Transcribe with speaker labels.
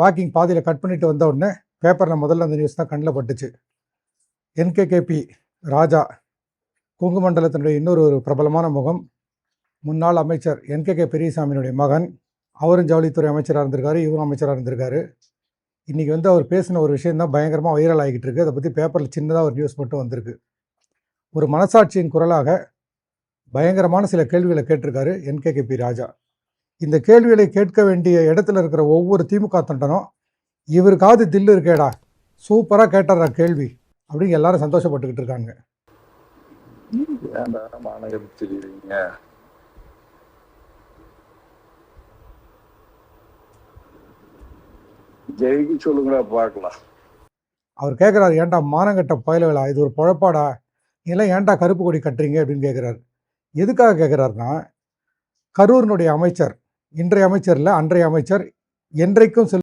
Speaker 1: Walking பாதியில் cut பண்ணிட்டு வந்த உடனே பேப்பரில் முதல்ல அந்த நியூஸ் தான் கண்ணில் பட்டுச்சு. என்கேகேபி ராஜா குங்குமண்டலத்தினுடைய இன்னொரு ஒரு பிரபலமான முகம். முன்னாள் அமைச்சர் என்கேகே பெரியசாமியினுடைய மகன் அவரும் ஜவுளித்துறை அமைச்சராக இருந்திருக்காரு இவரும் அமைச்சராக இருந்திருக்காரு. இன்றைக்கி வந்து அவர் பேசின ஒரு விஷயம் தான் பயங்கரமாக வைரல் ஆகிட்டு இருக்கு. அதை பற்றி பேப்பரில் சின்னதாக ஒரு நியூஸ் மட்டும் வந்திருக்கு. ஒரு மனசாட்சியின் குரலாக பயங்கரமான சில கேள்விகளை கேட்டிருக்காரு என்கேகேபி ராஜா. இந்த கேள்விகளை கேட்க வேண்டிய இடத்துல இருக்கிற ஒவ்வொரு திமுக தொண்டனும் இவருக்காவது தில்லு இருக்கேடா சூப்பராக கேட்டாரா கேள்வி அப்படின்னு எல்லாரும் சந்தோஷப்பட்டுக்கிட்டு இருக்காங்க.
Speaker 2: ஜெயிக்க சொல்லுங்களா பார்க்கலாம்.
Speaker 1: அவர் கேட்குறாரு ஏன்டா மானங்கட்ட பயலுகளா இது ஒரு பொழப்பாடா நீலாம் ஏன்டா கருப்பு கொடி கட்டுறீங்க? அப்படின்னு கேட்குறாரு எதுக்காக கேட்குறாருன்னா கரூரினுடைய அமைச்சர் இன்றைய அமைச்சர் இல்லை அன்றைய அமைச்சர் என்றைக்கும் செல்